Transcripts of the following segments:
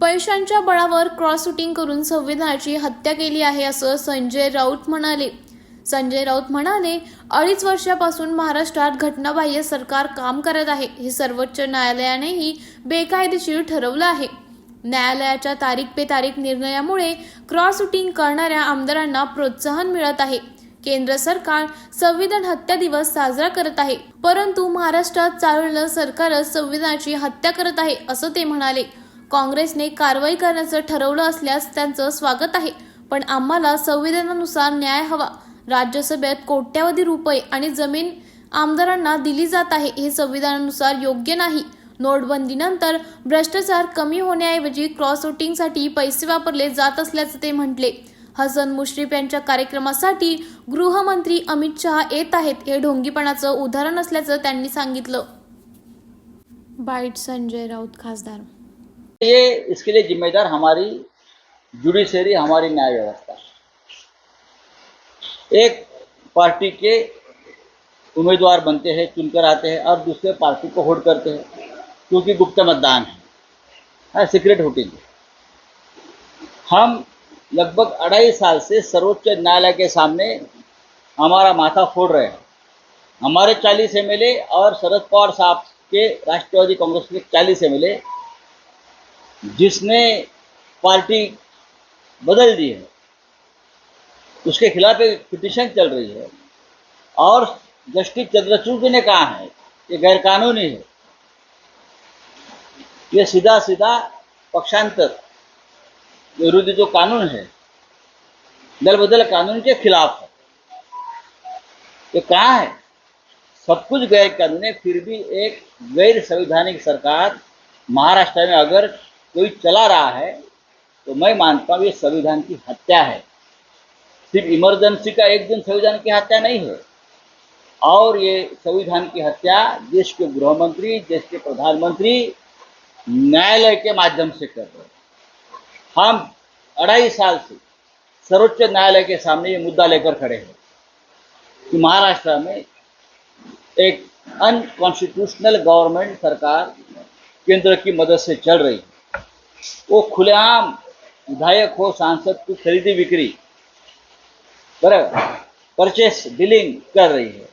पैशांच्या बळावर cross shooting करून संविधानाची हत्या केली आहे असं संजय राऊत म्हणाले. संजय राऊत म्हणाले अडीच वर्षापासून महाराष्ट्रात घटनाबाह्य सरकार काम करत आहे. हे सर्वोच्च न्यायालयानेही बेकायदेशीर ठरवलं आहे. न्यायालयाच्या तारीख पे तारीख निर्णयामुळे क्रॉस शूटिंग करणाऱ्या आमदारांना प्रोत्साहन मिळत आहे. केंद्र सरकार संविधान हत्या दिवस साजरा करत आहे. परंतु महाराष्ट्रात चाललेलं सरकारच संविधानाची हत्या करत आहे असं ते म्हणाले. काँग्रेसने कारवाई करण्याचं ठरवलं असल्यास त्यांचं स्वागत आहे. पण आम्हाला संविधानानुसार न्याय हवा. राज्यसभेत कोट्यावधी रुपये आणि जमीन आमदारांना दिली जात आहे हे संविधानानुसार योग्य नाही. नोटबंदीनंतर भ्रष्टाचार कमी होण्याऐवजी क्रॉस वोटिंगसाठी पैसे वापरले जात असल्याचं ते म्हटले. हसन मुश्रीफ यांच्या कार्यक्रमासाठी गृहमंत्री अमित शहा येत आहेत हे ढोंगीपणाचं उदाहरण असल्याचं त्यांनी सांगितलं. बाईट संजय राऊत खासदार. ये इसके लिए जिम्मेदार हमारी जुडिशरी हमारी न्याय व्यवस्था। एक पार्टी के उम्मीदवार बनते हैं, चुनकर आते हैं, और दूसरे पार्टी को होल्ड करते हैं, क्योंकि गुप्त मतदान है। हाँ सीक्रेट होटिंग हम लगभग अढ़ाई साल से सर्वोच्च न्यायालय के सामने हमारा माथा फोड़ रहे हैं। हमारे चालीस एम और शरद पवार साहब के राष्ट्रवादी कांग्रेस के चालीस एम जिसने पार्टी बदल दी है, उसके खिलाफ एक पिटिशन चल रही है, और जस्टिस चंद्रचूड़ ने कहा है कि गैरकानूनी है। ये सीधा सीधा पक्षांतर विरोधी जो कानून है दल बदल कानून के खिलाफ है। ये कहाँ है, सब कुछ गैर कानूनी है, फिर भी एक गैर संवैधानिक सरकार महाराष्ट्र में अगर कोई चला रहा है तो मैं मानता हूँ ये संविधान की हत्या है। सिर्फ़ इमरजेंसी का एक दिन संविधान की हत्या नहीं है। और ये संविधान की हत्या देश के गृह मंत्री देश के प्रधानमंत्री, न्यायालय के माध्यम से कर रहे हैं। हम अढ़ाई साल से सर्वोच्च न्यायालय के सामने ये मुद्दा लेकर खड़े हैं कि महाराष्ट्र में एक अनकॉन्स्टिट्यूशनल गवर्नमेंट सरकार केंद्र की मदद से चल रही है। वो खुलेआम विधायक हो, सांसद की खरीदी बिक्री, बराबर परचेस डीलिंग कर रही है।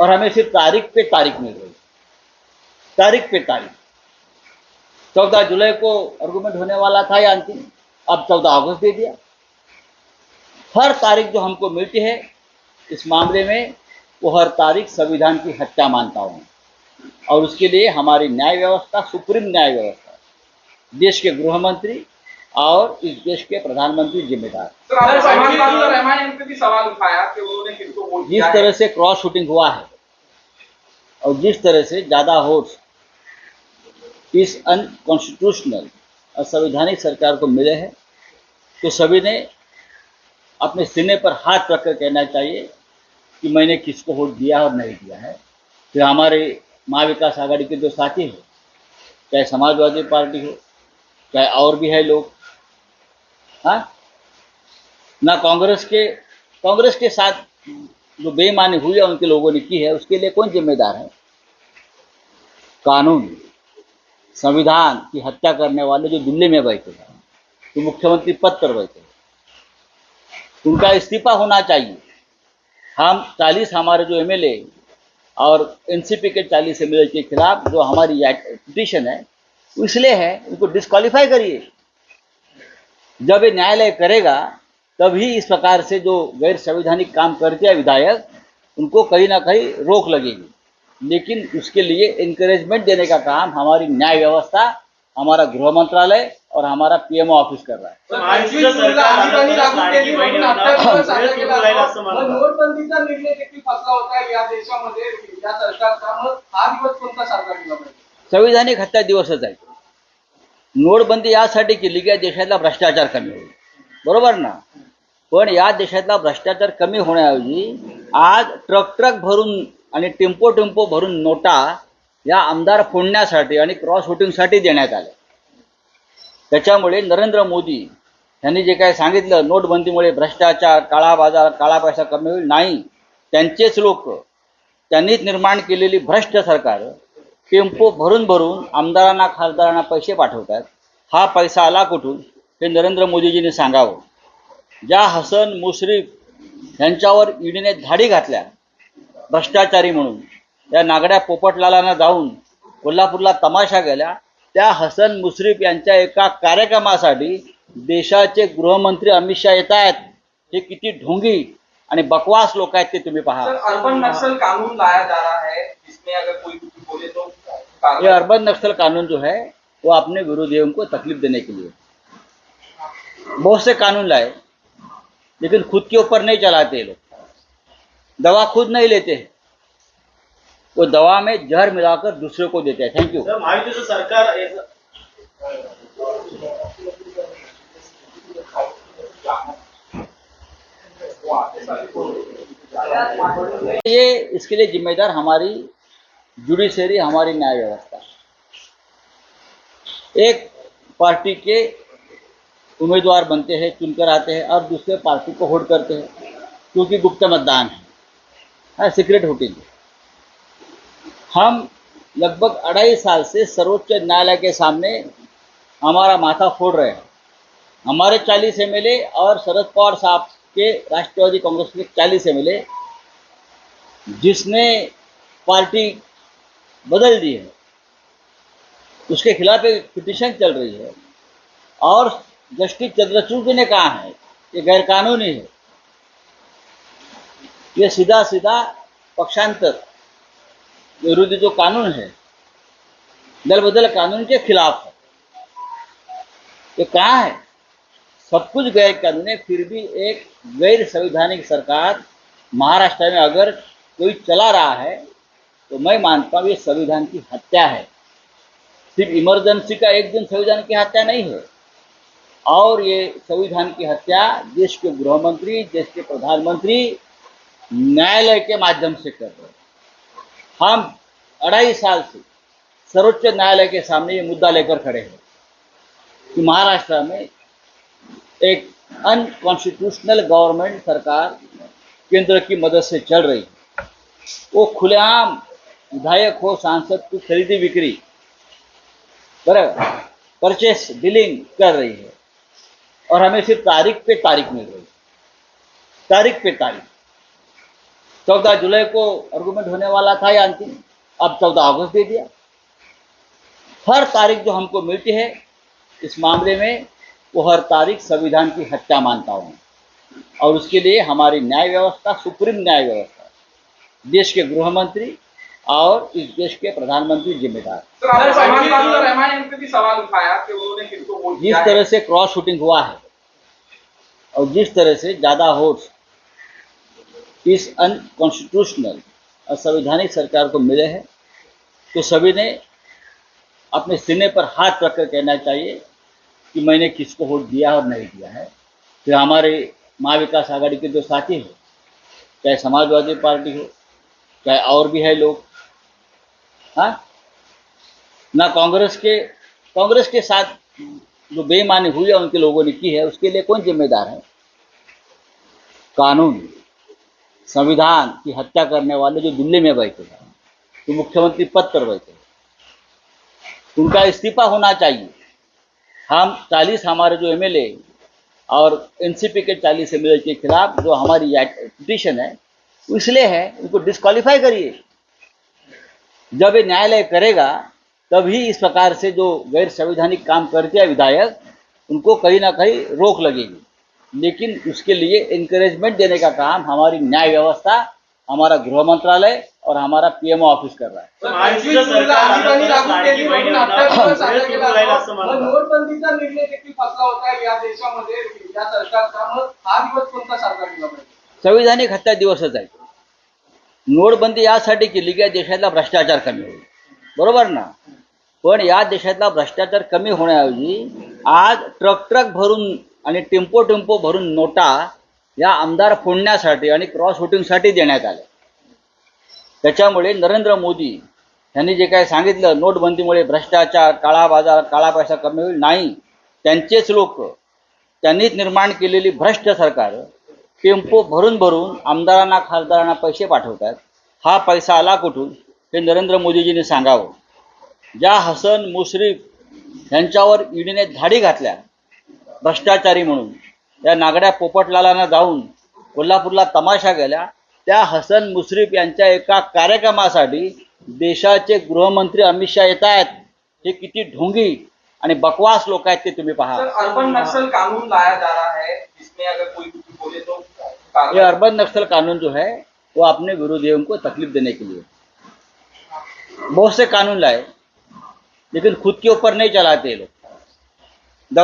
और हमें सिर्फ़ तारीख पे तारीख मिल रही है। तारीख पे तारीख। चौदह जुलाई को आर्गूमेंट होने वाला था या अंतिम। अब चौदह अगस्त दे दिया। हर तारीख जो हमको मिलती है, इस मामले में वो हर तारीख संविधान की हत्या मानता हूँ। और उसके लिए हमारी न्याय व्यवस्था, सुप्रीम न्याय व्यवस्था देश के गृह मंत्री और इस देश के प्रधानमंत्री जिम्मेदार। वोट जिस तरह से क्रॉस शूटिंग हुआ है और जिस तरह से ज़्यादा वोट्स इस अनकॉन्स्टिट्यूशनल असंवैधानिक सरकार को मिले हैं तो सभी ने अपने सीने पर हाथ रखकर कहना चाहिए कि मैंने किसको वोट दिया और नहीं दिया है। फिर हमारे महाविकास आघाड़ी के जो साथी हैं चाहे समाजवादी पार्टी हो चाहे और भी है लोग। हाँ? ना कांग्रेस के कांग्रेस के साथ जो बेईमानी हुई है, उनके लोगों ने की है, उसके लिए कौन जिम्मेदार है? कानून, संविधान की हत्या करने वाले जो दिल्ली में बैठे हैं, जो मुख्यमंत्री पद पर बैठे हैं, उनका इस्तीफा होना चाहिए। हम चालीस हमारे जो एमएलए और एनसीपी के चालीस एमएलए के खिलाफ जो हमारी पिटिशन है इसलिए है उनको डिस्कालीफाई करिए। जब ये न्यायालय करेगा तभी इस प्रकार से जो गैर संवैधानिक काम करते हैं विधायक उनको कहीं ना कहीं रोक लगेगी। लेकिन उसके लिए इंकरेजमेंट देने का काम हमारी न्याय व्यवस्था हमारा गृह मंत्रालय और हमारा पीएमओ ऑफ़िस कर रहा है। मग वाटतं. नोटबंदीचा निर्णय देखील फसला होता या देशामध्ये या सरकारचा मग हा दिवस कोणता साजरा केला पाहिजे संविधानिक हत्या दिवसच आहे नोटबंदी यासाठी केली की या देशातला भ्रष्टाचार कमी होईल. बरोबर ना? पण या देशातला भ्रष्टाचार कमी होण्याऐवजी आज ट्रक ट्रक भरून आणि टेम्पो टेम्पो भरून नोटा या आमदार फोडण्यासाठी आणि क्रॉस वोटिंगसाठी देण्यात आल्या. त्याच्यामुळे नरेंद्र मोदी यांनी जे काय सांगितलं नोटबंदीमुळे भ्रष्टाचार काळा बाजार काळा पैसा कमी होईल नाही. त्यांचेच लोक त्यांनीच निर्माण केलेली भ्रष्ट सरकार टेम्पो भरून भरून आमदारांना खासदारांना पैसे पाठवतात. हा पैसा आला कुठून? हे नरेंद्र मोदीजींनी सांगावं. ज्या हसन मुश्रीफ यांच्यावर ईडीने धाडी घातल्या भ्रष्टाचारी म्हणून त्या नागड्या पोपटलालांना जाऊन कोल्हापूरला तमाशा गेल्या त्या हसन मुश्रीफ यांच्या एका कार्यक्रमासाठी देशाचे गृहमंत्री अमित शहा येत आहेत हे किती ढोंगी आणि बकवास लोक आहेत ते तुम्ही पहा. अर्बन नक्सल कानून लाया जा रहा है इसमें अगर कोई ये अर्बन नक्सल कानून जो है वो अपने विरोधियों को तकलीफ़ देने के लिए। बहुत से कानून लाए लेकिन खुद के ऊपर नहीं चलाते लोग। दवा खुद नहीं लेते वो दवा में जहर मिलाकर दूसरे को देते हैं। थैंक यू सर सरकार ये इसके लिए जिम्मेदार हमारी जुडिशरी हमारी न्याय व्यवस्था। एक पार्टी के उम्मीदवार बनते हैं, चुनकर आते हैं और दूसरे पार्टी को होल्ड करते हैं, क्योंकि गुप्त मतदान है। हाँ सीक्रेट वोटिंग है। हम लगभग अढ़ाई साल से सर्वोच्च न्यायालय के सामने हमारा माथा फोड़ रहे हैं। हमारे चालीस एम और शरद पवार साहब के राष्ट्रवादी कांग्रेस के चालीस एम जिसने पार्टी बदल दी है। उसके खिलाफ एक पिटिशन चल रही है। और जस्टिस चंद्रचूड़ ने कहा है कि गैरकानूनी है। ये सीधा सीधा पक्षांतर विरोधी जो कानून है दल बदल कानून के खिलाफ है। ये कहाँ है, सब कुछ गैर कानूनी है, फिर भी एक गैर संवैधानिक सरकार महाराष्ट्र में अगर कोई चला रहा है तो मैं मानता हूँ ये संविधान की हत्या है। सिर्फ़ इमरजेंसी का एक दिन संविधान की हत्या नहीं है। और ये संविधान की हत्या देश के गृह मंत्री देश के प्रधानमंत्री, न्यायालय के माध्यम से कर रहे हैं। हम अढ़ाई साल से सर्वोच्च न्यायालय के सामने ये मुद्दा लेकर खड़े हैं कि महाराष्ट्र में एक अनकॉन्स्टिट्यूशनल गवर्नमेंट सरकार केंद्र की मदद से चल रही है। वो खुलेआम विधायक हो, सांसद की खरीदी बिक्री। बराबर। परचेस डीलिंग कर रही है। और हमें सिर्फ़ तारीख पे तारीख मिल रही है। तारीख पे तारीख। चौदह जुलाई को आर्गूमेंट होने वाला था या अंतिम। अब चौदह अगस्त दे दिया। हर तारीख जो हमको मिलती है, इस मामले में वो हर तारीख संविधान की हत्या मानता हूँ और उसके लिए हमारी न्याय व्यवस्था, सुप्रीम न्याय व्यवस्था। देश के गृह मंत्री और इस देश के प्रधानमंत्री जिम्मेदार। सर आपने रहमान खान और रहमान एम पे भी सवाल उठाया कि उन्होंने किसको वोट जिस तरह से क्रॉस शूटिंग हुआ है और जिस तरह से ज़्यादा वोट्स इस अनकॉन्स्टिट्यूशनल असंवैधानिक सरकार को मिले हैं तो सभी ने अपने सीने पर हाथ रखकर कहना चाहिए कि मैंने किसको वोट दिया और नहीं दिया है। फिर हमारे महाविकास आघाड़ी के जो साथी हैं चाहे समाजवादी पार्टी हो चाहे और भी है लोग हाँ? ना कांग्रेस के कांग्रेस के साथ जो बेईमानी हुई है, उनके लोगों ने की है, उसके लिए कौन जिम्मेदार है? कानून, संविधान की हत्या करने वाले जो दिल्ली में बैठे हैं, जो मुख्यमंत्री पद पर बैठे हैं, उनका इस्तीफा होना चाहिए। हम चालीस, हमारे जो एमएलए और एनसीपी के चालीस एमएलए के खिलाफ जो हमारी पिटिशन है, इसलिए है, उनको डिस्क्वालीफाई करिए। जब ये न्यायालय करेगा तभी इस प्रकार से जो गैर संवैधानिक काम करते हैं विधायक उनको कहीं ना कहीं रोक लगेगी लेकिन उसके लिए इंकरेजमेंट देने का काम हमारी न्याय व्यवस्था हमारा गृह मंत्रालय और हमारा पीएमओ ऑफ़िस कर रहा है हा संविधानिक हत्या दिवसच आहे नोटबंदी यासाठी केली की या देशातला भ्रष्टाचार कमी होईल. बरोबर ना? पण या देशातला भ्रष्टाचार कमी होण्याऐवजी आज ट्रक ट्रक भरून आणि टेम्पो टेम्पो भरून नोटा या आमदार फोडण्यासाठी आणि क्रॉस वोटिंगसाठी देण्यात आल्या. त्याच्यामुळे नरेंद्र मोदी यांनी जे काय सांगितलं नोटबंदीमुळे भ्रष्टाचार काळा बाजार काळा पैसा कमी होईल नाही. त्यांचेच लोक त्यांनीच निर्माण केलेली भ्रष्ट सरकार टेम्पो भरून भरून आमदारांना खासदारांना पैसे पाठवतात. हा पैसा आला कुठून? हे नरेंद्र मोदीजींनी सांगावं. ज्या हसन मुश्रीफ यांच्यावर ईडीने धाडी घातल्या भ्रष्टाचारी म्हणून त्या नागड्या पोपटलालांना जाऊन कोल्हापूरला तमाशा गेल्या त्या हसन मुश्रीफ यांच्या एका कार्यक्रमासाठी देशाचे गृहमंत्री अमित शहा येत आहेत हे किती ढोंगी आणि बकवास लोग आहेत ते तुम्ही पहा. अर्बन नक्सल कानून लाया जा रहा है जिसमें अगर कोई बोले तो ये अर्बन नक्सल कानून जो है वो अपने विरोधियों को तकलीफ़ देने के लिए। बहुत से कानून लाए लेकिन खुद के ऊपर नहीं चलाते लोग।